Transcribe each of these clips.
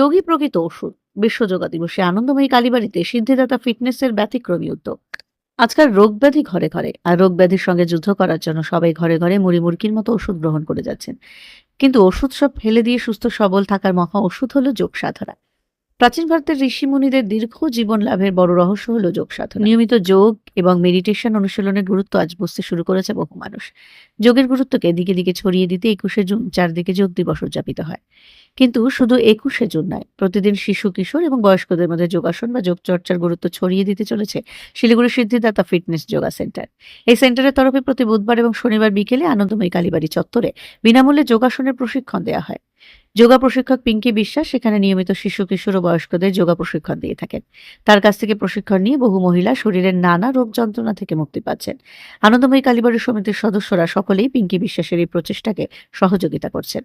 যোগী প্রকৃত ওষুধ। বিশ্ব যোগা দিবসে আনন্দময়ী কালীবাড়িতে সিদ্ধিদাতা ফিটনেসের ব্যতিক্রমী উদ্যোগ। আজকাল রোগ ব্যাধি ঘরে ঘরে, আর রোগ ব্যাধির সঙ্গে যুদ্ধ করার জন্য সবাই ঘরে ঘরে মুড়ি মুরগির মতো ওষুধ গ্রহণ করে যাচ্ছেন। কিন্তু ওষুধ সব ফেলে দিয়ে সুস্থ সবল থাকার মহা ওষুধ হলো যোগ সাধনা প্রাচীন ভারতের ঋষি মুনিদের দীর্ঘ জীবন লাভের বড় রহস্য হল যোগ সাধনা। নিয়মিত যোগ এবং মেডিটেশন অনুশীলনের গুরুত্ব আজ বুঝতে শুরু করেছে বহু মানুষ। যোগের গুরুত্বকে দিকে দিকে ছড়িয়ে দিতে একুশে জুন চারদিকে যোগ দিবস উদযাপিত হয়। কিন্তু শুধু একুশে জুন নয়, প্রতিদিন শিশু, কিশোর এবং বয়স্কদের মধ্যে যোগাসন বা যোগচর্চার গুরুত্ব ছড়িয়ে দিতে চলেছে শিলিগুড়ি সিদ্ধিদাতা ফিটনেস যোগা সেন্টার। এই সেন্টারের তরফে প্রতি বুধবার এবং শনিবার বিকেলে আনন্দময়ী কালীবাড়ি চত্বরে বিনামূল্যে যোগাসনের প্রশিক্ষণ দেওয়া হয়। যোগা প্রশিক্ষক পিঙ্কি বিশ্বাস সেখানে নিয়মিত শিশু, কিশোর ও বয়স্কদের যোগা প্রশিক্ষণ দিয়ে থাকেন। তার কাছ থেকে প্রশিক্ষণ নিয়ে বহু মহিলা শরীরের নানা রোগ যন্ত্রণা থেকে মুক্তি পাচ্ছেন। আনন্দময়ী কালীবাড়ি সমিতির সদস্যরা সকলেই পিঙ্কি বিশ্বাসের এই প্রচেষ্টাকে সহযোগিতা করছেন।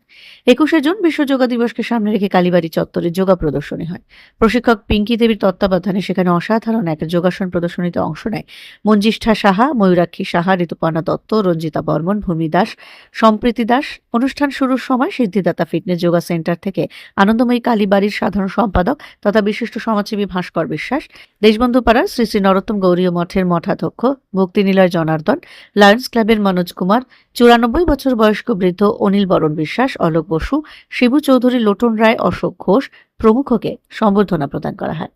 একুশে জুন বিশ্ব যোগা দিবসকে সামনে রেখে কালীবাড়ি চত্বরে যোগা প্রদর্শনী হয়। প্রশিক্ষক পিঙ্কি দেবীর তত্ত্বাবধানে সেখানে অসাধারণ এক যোগাসন প্রদর্শনীতে অংশ নেয়। মঞ্জিষ্ঠা সাহা, ময়ূরাক্ষী সাহা, ঋতুপর্ণা দত্ত, রঞ্জিতা বর্মন, ভূমি দাস, সম্প্রীতি দাস অনুষ্ঠান শুরুর সময় সিদ্ধিদাতা ফিটনেস যোগা সেন্টার থেকে আনন্দময়ী কালীবাড়ির সাধারণ সম্পাদক তথা বিশিষ্ট সমাজসেবী ভাস্কর বিশ্বাস দেশবন্ধু পাড়ার শ্রী শ্রী নরোত্তম গৌরীয় মঠের মঠাধ্যক্ষ ভক্তিনিলয় জনার্দন, লায়ন্স ক্লাবের মনোজ কুমার, চুরানব্বই বছর বয়স্ক বৃদ্ধ অনিল বরণ বিশ্বাস, অলোক বসু, শিবু চৌধুরী, লোটন রায়, অশোক ঘোষ প্রমুখকে সম্বর্ধনা প্রদান করা হয়।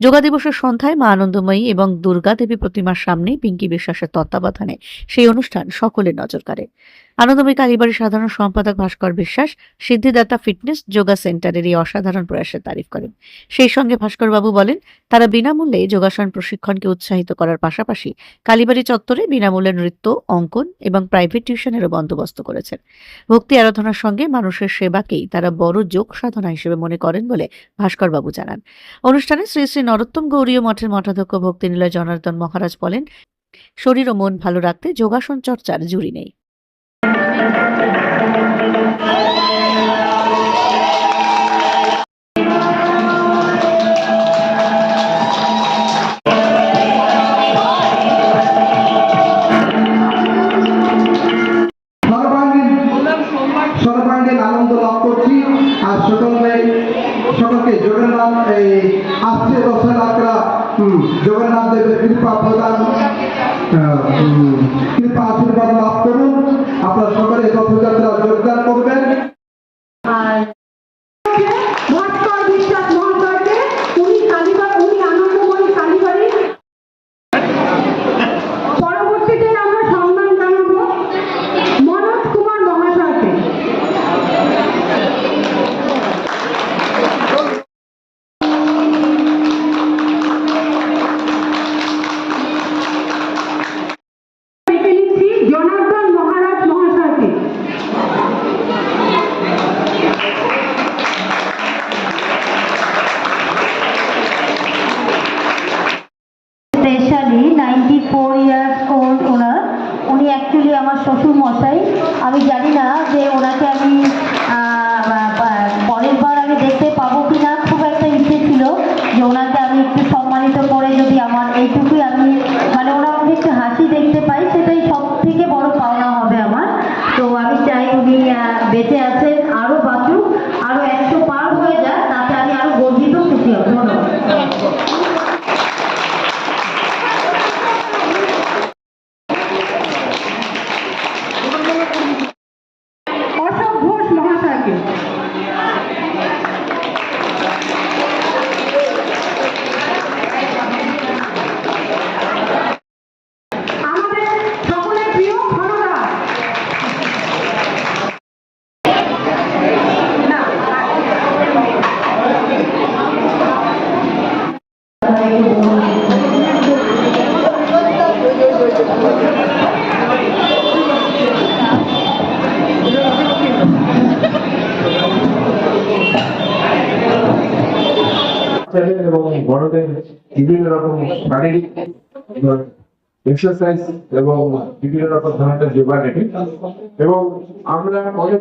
যোগা দিবসের সন্ধ্যায় মা আনন্দময়ী এবং দুর্গা দেবী প্রতিমার সামনে পিঙ্কি বিশ্বাসের তত্ত্বাবধানে সেই অনুষ্ঠান সকলের নজর কাড়ে। আনন্দময়ী কালীবাড়ির সাধারণ সম্পাদক ভাস্কর বিশ্বাস, সিদ্ধিদাতা ফিটনেস যোগা সেন্টারের এই অসাধারণ প্রয়াসের তারিফ করেন। সেই সঙ্গে ভাস্করবাবু বলেন, তারা বিনামূল্যে যোগাসন প্রশিক্ষণকে উৎসাহিত করার পাশাপাশি কালীবাড়ি চত্বরে বিনামূল্যে নৃত্য, অঙ্কন এবং প্রাইভেট টিউশনেরও বন্দোবস্ত করেছেন। ভক্তি আরাধনার সঙ্গে মানুষের সেবাকেই তারা বড় যোগ সাধনা হিসেবে মনে করেন বলে ভাস্করবাবু জানান। অনুষ্ঠানে শ্রী শ্রী নরোত্তম গৌরীয় মঠের মঠাধ্যক্ষ ভক্তিনিলয় জনার্দন মহারাজ বলেন, শরীর ও মন ভালো রাখতে যোগাসন চর্চার জুড়ি নেই। Thank you. শারীরিক এক্সারসাইজ এবং বিভিন্ন রকম ধরনের যোগা এবং আমরা মনে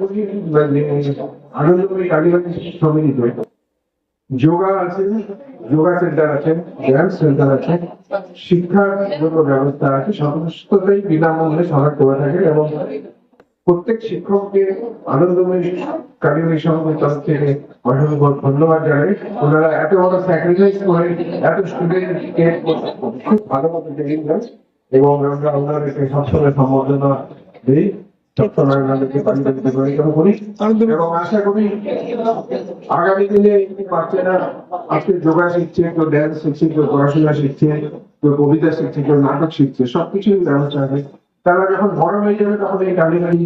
যোগা আছে, যোগা সেন্টার আছে ব্যায়াম সেন্টার আছে, শিক্ষার জন্য ব্যবস্থা আছে, সমস্তটাই বিনামূল্যে সহায় করে থাকে এবং প্রত্যেক শিক্ষককে আনন্দময় কারিগরি সমিতির তরফ থেকে অসংখ্য ধন্যবাদ জানাই। ওনারা এত বড় স্যাক্রিফাইস করে, এত স্টুডেন্টকে খুব ভালো মতো ট্রেনিং দেন এবং আমরা ওনাদেরকে সবসময় সম্বর্ধনা দিই। কবিতা শিখছে, কেউ নাটক শিখছে, সবকিছুই ব্যবস্থা তারা যখন বড় হয়ে যাবে, তখন এই কালীবাড়ি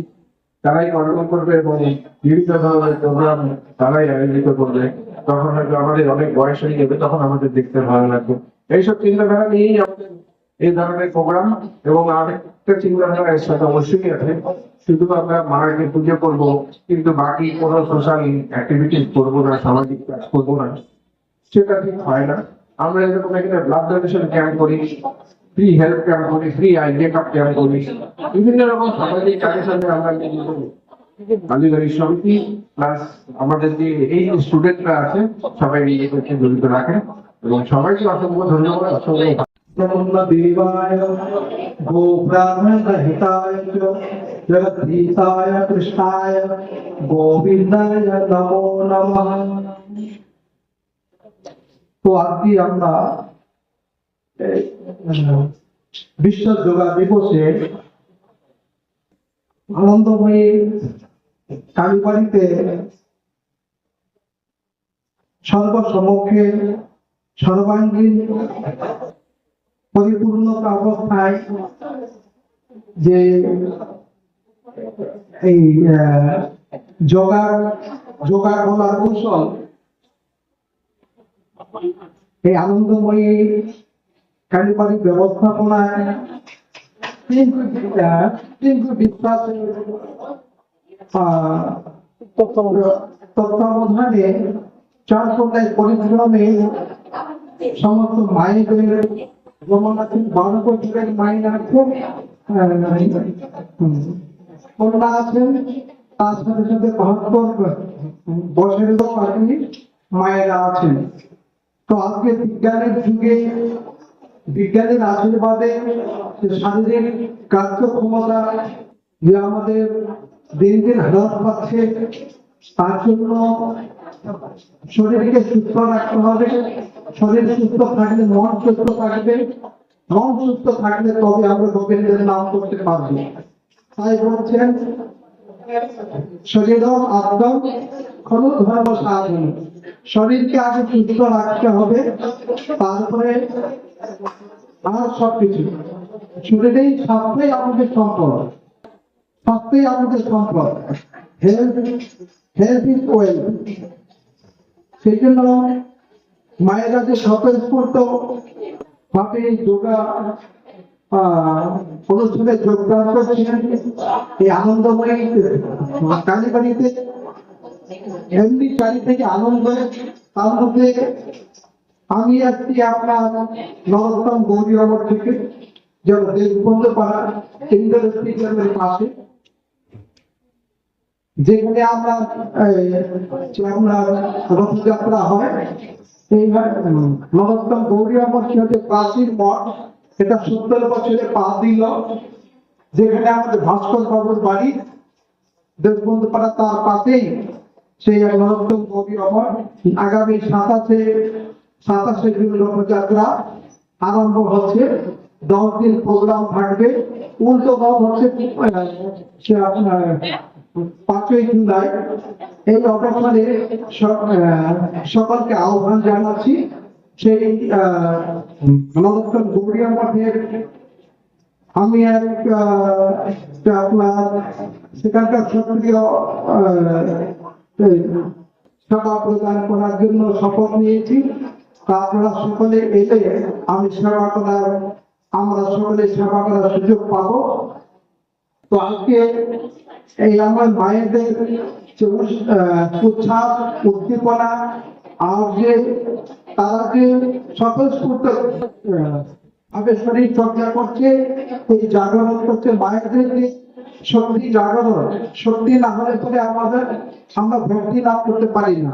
তারাই কন্ট্রোল করবে এবং বিভিন্ন ধরনের প্রোগ্রাম তারাই আয়োজিত করবে। তখন হয়তো আমাদের অনেক বয়স হয়ে যাবে, তখন আমাদের দেখতে ভালো লাগবে। এইসব চিন্তাধারা নিয়েই আমাদের এই ধরনের প্রোগ্রাম এবং আরেকটা চিন্তাধারা এর সাথে অবশ্যই আছে। শুধু আমরা মাকে পুজো করব, কিন্তু বাকি কোনো সোশ্যাল অ্যাক্টিভিটিস করব না, সামাজিক কাজ করব না, সেটা ঠিক হয় না। আমরা এরকম এখানে ব্লাড ডোনেশন ক্যাম্প করি। ফ্রি হেলথ ক্যাম্প করি ফ্রি আই চেকআপ ক্যাম্প করি বিভিন্ন রকম সামাজিক সাথে আমরা নিয়োজিত করি। সমিতি প্লাস আমাদের যে এই স্টুডেন্টরা আছে সবাই এই করতে জড়িত রাখে। এবং সবাইকে অসংখ্য ধন্যবাদ অসংখ্য গোবিন্দায় নমো নমঃ তো আজকে আমরা বিশ্ব যোগা দিবসে আনন্দময়ী কালীবাড়িতে সর্বসমক্ষে সর্বাঙ্গীন পরিপূর্ণতা অবস্থায় যে এই যোগার যোগা করার কৌশল, এই আনন্দময়ী কালীবাড়ি ব্যবস্থাপনায় বিশ্বাসের আহ, তত্ত্বাবধানে পরিশ্রমে সমস্ত আছেন বারো মায়ের আছেন তার সাথে সাথে বাহাত্তর বছরেরও মায়েরা আছেন। তো আজকে বিজ্ঞানের যুগে বিজ্ঞানের আশীর্বাদে শারীরিক কার্যক্ষমতা যে আমাদের দিন দিন হ্রাস পাচ্ছে, তার জন্য শরীরকে সুস্থ রাখতে হবে। শরীর সুস্থ থাকলে মন সুস্থ থাকবে। মন সুস্থ থাকলে তবে আমরা গোবিন্দের নাম করতে পারব। তাই বলছেন শরীর আত্ম কোন ধর্ম সাধন। শরীরকে আগে সুস্থ রাখতে হবে। তারপরে আর সবকিছু। শরীরেই স্বাস্থ্যই আমাদের সম্পদ। স্বাস্থ্যই আমাদের সম্পদ। হেলথ হেলথ ইজ ওয়েলথ সেই জন্য মায়েরা যে স্বতঃস্ফূর্ত ভাবে যোগা অনুষ্ঠানে যোগদান করছিলেন এই আনন্দময়ী কালীবাড়িতে, এমনি চারি থেকে আনন্দ, তার মধ্যে আমি আসছি আপনার নরোত্তম গৌরী নগর থেকে যেমন দেশবন্ধু পাড়া ইন্দ্র পাশে। যেখানে আমরা আপনার রথযাত্রা হয় প্রাচীন মঠ, এটা সত্তর বছরে পা দিল যেখানে আমাদের ভাস্কর বাবুর বাড়ি দেশবন্ধু পাড়া তার পাশেই। সেই নরোত্তম গৌরী অমর আগামী সাতাশে সাতাশে জুন রথযাত্রা আরম্ভ হচ্ছে। দশ দিন প্রোগ্রাম থাকবে। উল্টো দল হচ্ছে পাঁচই জুলাই। এই অবসরে স- সকলকে আহ্বান জানাচ্ছি। সেই আহ, নরোত্তম গৌরী মঠের আমি এক আপনার সেখানকার সক্রিয় সেবা প্রদান করার জন্য শপথ নিয়েছি। আপনারা সকলে এলে আমি সেবা করার আমরা সকলে সেবা করার সুযোগ পাবো। তো আজকে এই আমার মায়েদের যে উৎস- আহ, উচ্ছ্বাস উদ্দীপনা আর যে তারা যে স্বতঃস্ফূর্ত ভাবে শরীর চর্চা করছে এই জাগরণ করছে মায়েদের যে শক্তি জাগরণ শক্তি না হলে পরে আমাদের আমরা ভক্তি লাভ করতে পারি না।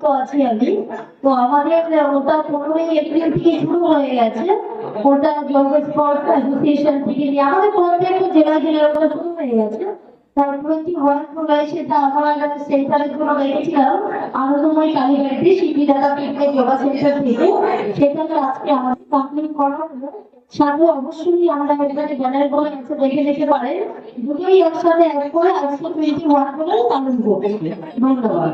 যুক্ত আছি আমি। তো আমাদের ওটা পনেরোই এপ্রিল থেকে শুরু হয়ে গেছে। ওটা যোগ স্পোর্টস অ্যাসোসিয়েশন থেকে নিয়ে আমাদের প্রত্যেকটা জেলা জেলায় ওটা শুরু হয়ে গেছে। তারপরে কি পরে সেটা আমার সেন্টারের জন্য রেখেছিলাম আনন্দময় কালীবাড়িতে সেন্টার থেকে। সেটাকে আজকে আমাদের কমপ্লিট করা হলো। সাথে অবশ্যই আমরা এখানে ব্যানার দেখে যেতে পারেন। দুটোই একসাথে এক করে আজকে টোয়েন্টি ওয়ান পালন করব। ধন্যবাদ।